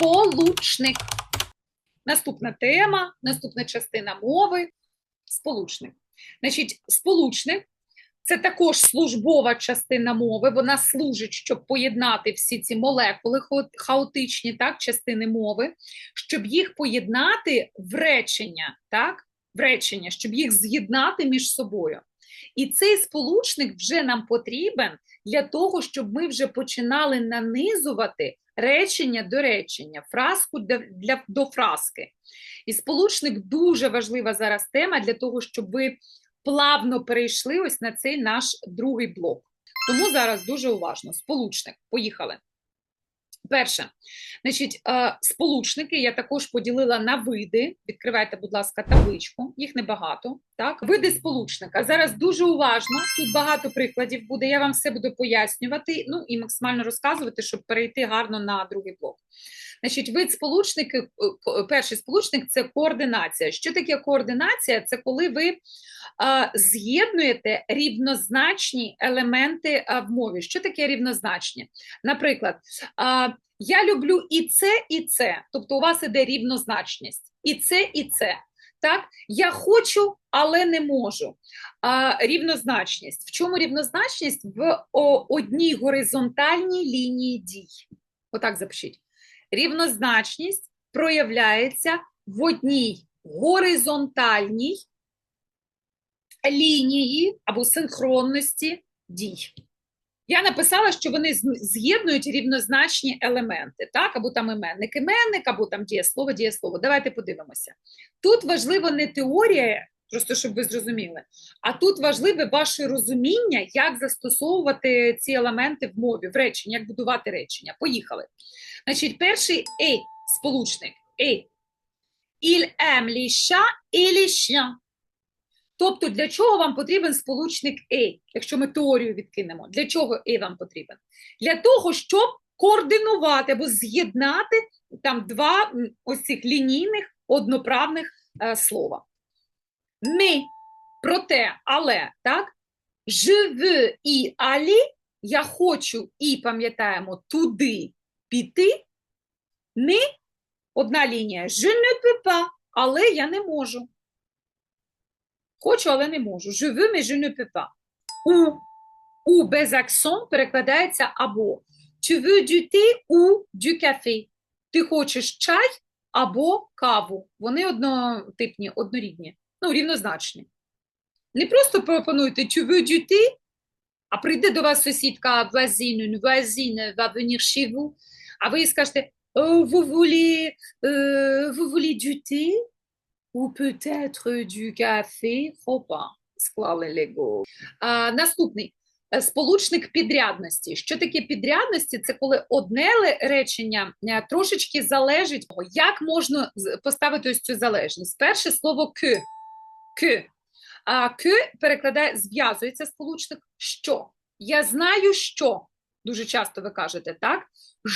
Сполучник. Наступна тема, наступна частина мови сполучник. Значить, сполучник це також службова частина мови. Вона служить, щоб поєднати всі ці молекули хаотичні, так, частини мови, щоб їх поєднати в речення, так, в речення, щоб їх з'єднати між собою. І цей сполучник вже нам потрібен для того, щоб ми вже починали нанизувати речення до речення, фразку для, до фразки. І сполучник дуже важлива зараз тема для того, щоб ви плавно перейшли ось на цей наш другий блок. Тому зараз дуже уважно. Сполучник. Поїхали. Перше, значить, е, сполучники я також поділила на види. Відкривайте, будь ласка, табличку, їх небагато. Так, види сполучника. Зараз дуже уважно. Тут багато прикладів буде. Я вам все буду пояснювати. Ну і максимально розказувати, щоб перейти гарно на другий блок. Значить, вид сполучники, е, перший сполучник це координація. Що таке координація? Це коли ви з'єднуєте рівнозначні елементи в мові. Що таке рівнозначні? Наприклад, я люблю і це, і це. Тобто у вас іде рівнозначність. І це, і це. Так, я хочу, але не можу. А, рівнозначність. В чому рівнозначність? В одній горизонтальній лінії дій. Отак запишіть. Рівнозначність проявляється в одній горизонтальній лінії або синхронності дій. Я написала, що вони з'єднують рівнозначні елементи, так, або там іменник, іменник, або там дієслово, дієслово. Давайте подивимося. Тут важливо не теорія, просто щоб ви зрозуміли, а тут важливе ваше розуміння, як застосовувати ці елементи в мові, в реченні, як будувати речення. Поїхали. Значить, перший «е» сполучник «е». Il aime les Тобто, для чого вам потрібен сполучник «е», якщо ми теорію відкинемо? Для чого «е» вам потрібен? Для того, щоб координувати або з'єднати там два ось цих лінійних одноправних е, слова. Ми, проте, але, так? Veux y aller, я хочу і пам'ятаємо туди піти. Не одна лінія. Je ne peux pas, але я не можу. Хочу, але не можу. Je ne peux pas. У, у без акцент перекладається або. Tu veux du thé ou du café? Ти хочеш чай або каву. Вони однотипні, однорідні, ну, рівнозначні. Не просто пропонуйте tu veux du thé, а прийде до вас сусідка voisine, voisine va venir chez vous, а ви їй скажете «Oh, vous voulez, euh, vous voulez du thé ou peut-être du café? Хопа, склали лего. Наступний. Е, Сполучник підрядності. Що таке підрядності? Це коли одне речення е, трошечки залежить. Як можна поставити ось цю залежність? Перше слово «que». «Que». А «que» перекладає, зв'язується сполучник «що». Я знаю, що. Дуже часто ви кажете, так?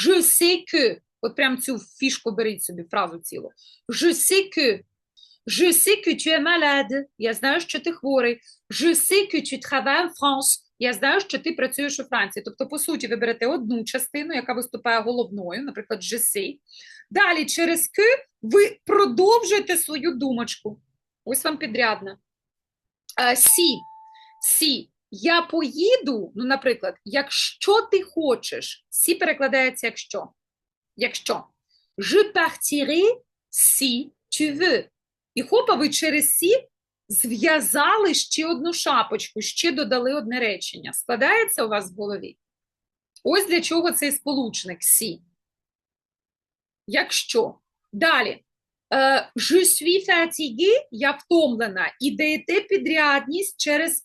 Je sais que. От прям цю фішку беріть собі, фразу цілу. Je sais que. Je sais que tu es malade. Я знаю, що ти хворий. Je sais que tu travailles en France. Я знаю, що ти працюєш у Франції. Тобто, по суті, ви берете одну частину, яка виступає головною, наприклад, je sais. Далі, через que ви продовжуєте свою думочку. Ось вам підрядна. Сі. Сі. Я поїду, ну, наприклад, якщо ти хочеш. Сі перекладається як що? Якщо. Je partirai si tu veux. І хопа, ви через сі зв'язали ще одну шапочку, ще додали одне речення. Складається у вас в голові? Ось для чого цей сполучник сі. Якщо. Далі. Е, Je suis fatigué, я втомлена. І даєте підрядність через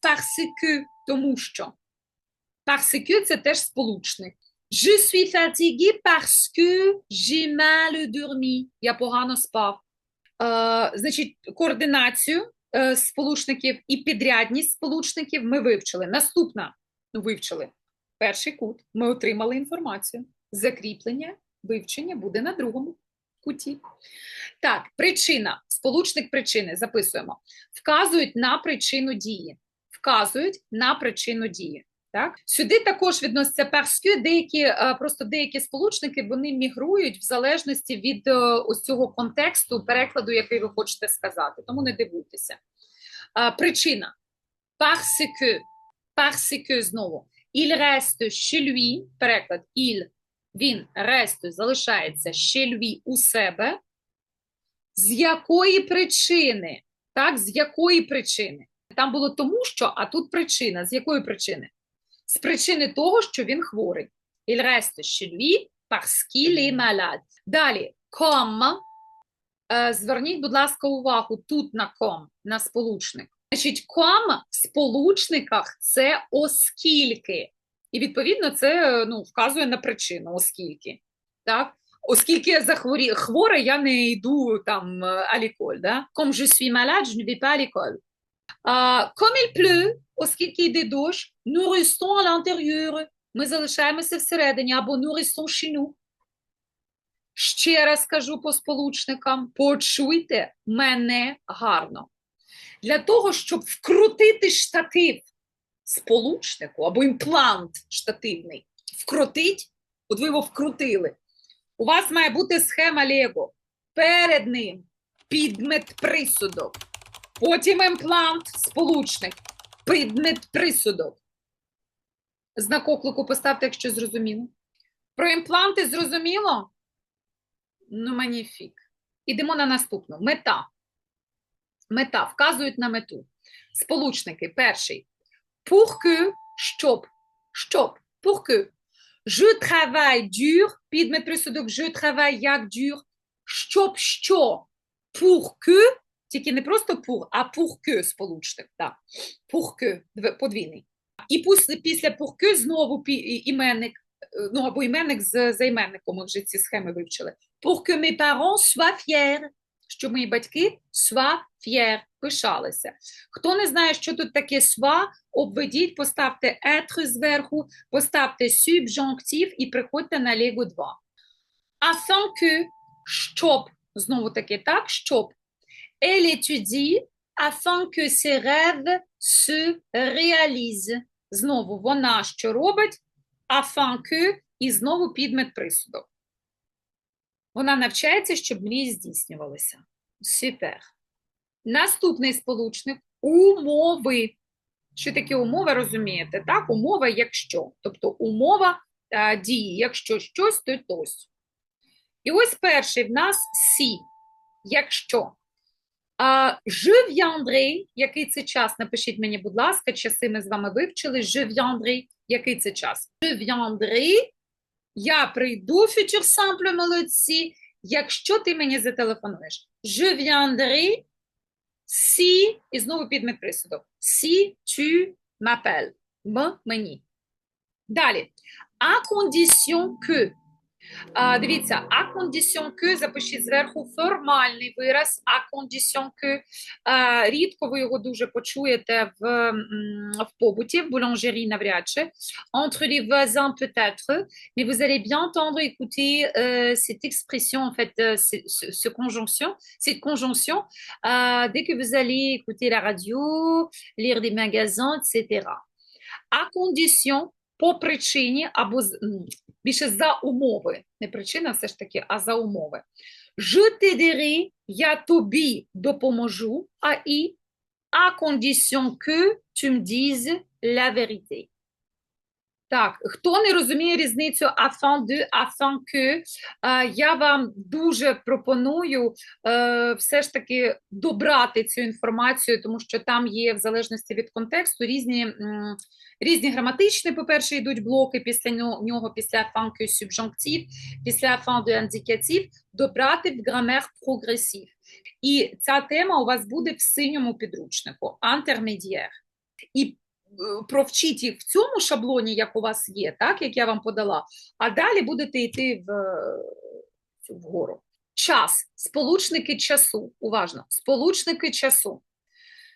que, тому що. Que – це теж сполучник. Je suis fatigué parce que j'ai mal dormi. Я погано спав. Е, значить, координацію е, сполучників і підрядність сполучників ми вивчили. Наступна, ну, вивчили перший кут. Ми отримали інформацію. Закріплення, вивчення буде на другому куті. Так, причина, сполучник причини, записуємо. Вказують на причину дії. Вказують на причину дії. Так? Сюди також відноситься parce que, деякі, е, просто деякі сполучники вони мігрують в залежності від е, ось цього контексту перекладу, який ви хочете сказати. Тому не дивуйтеся. Е, Причина. Parce que, знову. Il reste chez переклад il, він reste, залишається chez у себе. З якої причини? Так, з якої причини? Там було тому, що, а тут причина. З якої причини? З причини того, що він хворий. Il reste chez lui parce qu'il est malade. Далі, comme. Е, Зверніть, будь ласка, увагу тут на com, на сполучник. Значить, com в сполучниках це оскільки. І відповідно це ну, вказує на причину, оскільки. Так? Оскільки я захворі... хвора, я не йду там е, l'école. Да? Comme je suis malade, je ne vais pas à l'école. А, comme il pleut, оскільки йде дощ, nous restons à l'intérieur. Ми залишаємося всередині, або nous restons chez nous. Ще раз кажу по сполучникам, почуйте мене гарно. Для того, щоб вкрутити штатив сполучнику або імплант штативний, вкрутить, от ви його вкрутили. У вас має бути схема Лего. Перед ним підмет присудок. Потім імплант, сполучник, підмет присудок. Знак оклику поставте, якщо зрозуміло. Про імпланти зрозуміло? Ну, маніфік. Ідемо на наступну. Мета. Мета. Вказують на мету. Сполучники. Перший. Pour щоб. Щоб. Que. Je travaille dur. Підмет присудок. Je travaille як dur. Щоб що? Que. Тільки не просто pour, а que сполучник. Да. Pour Подвійний. І після, pour знову іменник. е, Ну, або іменник з займенником. Ми вже ці схеми вивчили. Pour que mes parents soient. Щоб мої батьки soient fiers. Пишалися. Хто не знає, що тут таке soit, обведіть, поставте être зверху, поставте subjonctif і приходьте на Lego 2. Afin que, щоб, знову таки так, щоб. Elle étudie afin que ses rêves se réalisent. Знову вона що робить? Afin que, і знову підмет присудок. Вона навчається, щоб мрії здійснювалися. Супер. Наступний сполучник умови. Що таке умова, розумієте? Так, умова якщо. Тобто умова а, дії, якщо щось, то тось. І ось перший в нас сі, якщо. А, viendrai, який це час? Напишіть мені, будь ласка, часи ми з вами вивчили. Viendrai, який це час? Viendrai, я прийду, futur simple, молодці, якщо ти мені зателефонуєш. Viendrai, si, і знову підмет присудок. Si tu m'appelles. М мені. Далі. À condition que. А, дивіться, à condition que, запишіть зверху формальний вираз, à condition que. А, рідко ви його дуже почуєте в, м, в побуті, в бoulangerie навряд чи. Entre les voisins peut-être, mais vous allez bien entendre écouter euh, cette expression, en fait, euh, ce, ce- ce conjonction, cette conjonction, euh, dès que vous allez écouter la radio, lire des magasins, etc. À condition, по причині або більше за умови, не причина все ж таки, а за умови. Je t'aiderai, я тобі допоможу, а і à condition que tu me dises la vérité. Так, хто не розуміє різницю afin de, afin que, е, я вам дуже пропоную е, все ж таки добрати цю інформацію, тому що там є, в залежності від контексту, різні, різні граматичні, по-перше, йдуть блоки, після нього, після afin que subjonctif, після afin de indicatif, добрати в грамер прогресив. І ця тема у вас буде в синьому підручнику, антермедієр. І провчіть їх в цьому шаблоні, як у вас є, так, як я вам подала, а далі будете йти в, е, вгору. Час, сполучники часу, уважно, сполучники часу.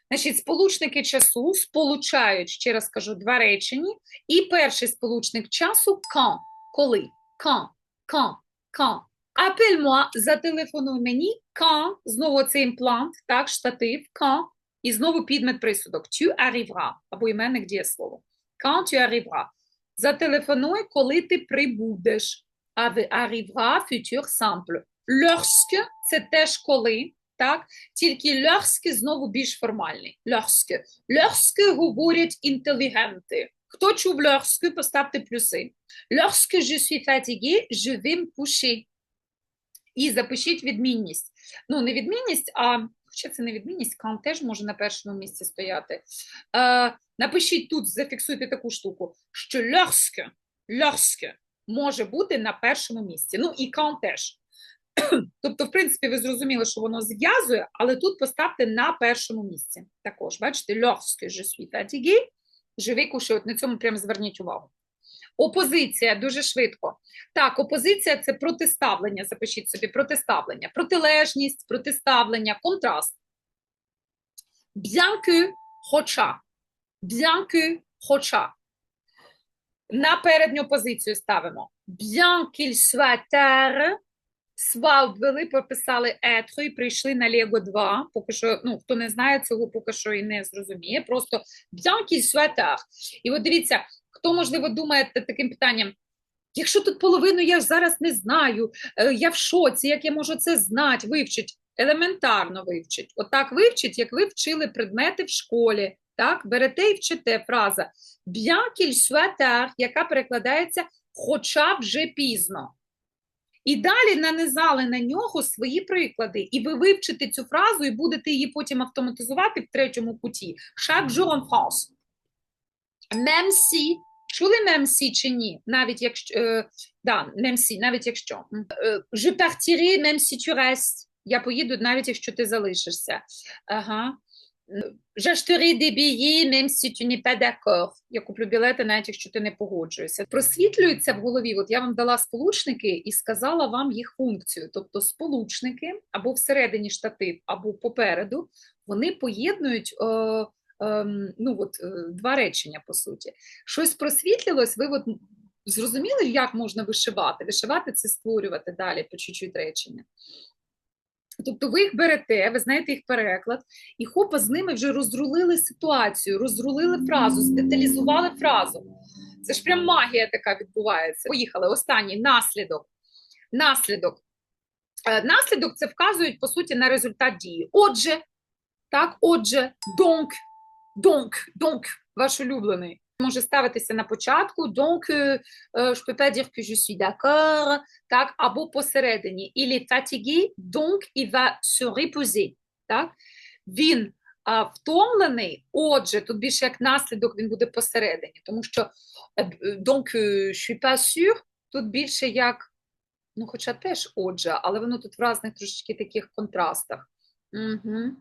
Значить, сполучники часу сполучають, ще раз кажу, два речення. І перший сполучник часу quand, коли, quand, quand, quand. Appelle-moi, зателефонуй мені, quand, знову цей імплант, так, штатив, quand, і знову підмет присудок. Tu arriveras, або іменник дієслово. quand tu arriveras. Зателефонуй, коли ти прибудеш. Ave- Arrivera, futur simple. Lorsque – це теж коли, так? Тільки lorsque знову більш формальний. Lorsque. Lorsque говорять інтелігенти. Хто чув lorsque, поставте плюси. Lorsque je suis fatigué, je vais me coucher. І запишіть відмінність. Ну, не відмінність, а хоча це не відмінність, кан теж може на першому місці стояти. Е, напишіть тут, зафіксуйте таку штуку, що lorsque, lorsque може бути на першому місці. Ну і кан теж. Тобто, в принципі, ви зрозуміли, що воно зв'язує, але тут поставте на першому місці. Також, бачите, suis fatigué, je vais coucher. От на цьому прямо зверніть увагу. Опозиція дуже швидко. Так, опозиція це протиставлення. Запишіть собі протиставлення, протилежність, протиставлення, контраст. Bien хоча. Bien хоча. На передню позицію ставимо. Qu'il soit. Сва обвели, прописали être і прийшли на Лего 2. Поки що, ну, хто не знає цього, поки що і не зрозуміє. Просто soit tard. І от дивіться, хто, можливо, думає таким питанням, якщо тут половину я зараз не знаю, е, я в шоці, як я можу це знати, вивчить, елементарно вивчить. Отак вивчить, як ви вчили предмети в школі. Так, берете і вчите фраза qu'il яка перекладається хоча вже пізно. І далі нанизали на нього свої приклади, і ви вивчите цю фразу і будете її потім автоматизувати в третьому куті. France. Même si, чули si чи ні? Навіть якщо, е, да, si, навіть якщо. Е, Je partirai même si tu restes. Я поїду, навіть якщо ти залишишся. Ага. J'achèterai des billets, même si tu n'es pas d'accord. Я куплю білети, навіть якщо ти не погоджуєшся. Просвітлюється в голові. От я вам дала сполучники і сказала вам їх функцію. Тобто сполучники або всередині штатив, або попереду, вони поєднують е, ну, от, е, два речення, по суті. Щось просвітлилось, ви от зрозуміли, як можна вишивати? Вишивати це створювати далі по чуть-чуть речення. Тобто ви їх берете, ви знаєте їх переклад, і хопа з ними вже розрулили ситуацію, розрулили фразу, здеталізували фразу. Це ж прям магія така відбувається. Поїхали. Останній наслідок. Наслідок. Е, Наслідок це вказують по суті на результат дії. Отже, так, отже, donc, donc, donc, ваш улюблений. Може ставитися на початку, donc, euh, euh, je peux pas dire que je suis d'accord, так, або посередині. Il est fatigué, donc il va se reposer. Так? Він а, втомлений, отже, тут більше як наслідок він буде посередині, тому що е, е, donc euh, je suis pas sûr, тут більше як, ну хоча теж отже, але воно тут в різних трошечки таких контрастах. Угу.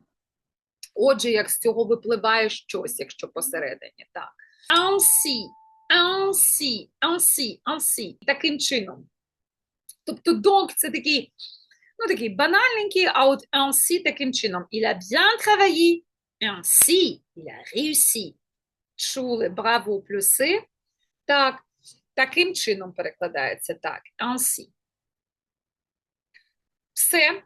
Отже, як з цього випливає щось, якщо посередині, так. Ainsi, ainsi, ainsi, ainsi. Таким чином. Тобто donc це такий, ну такий банальненький, а от ainsi таким чином. Il a bien travaillé. Ainsi, il a réussi. Чули, браво, плюси. Так, таким чином перекладається так. Ainsi. Все.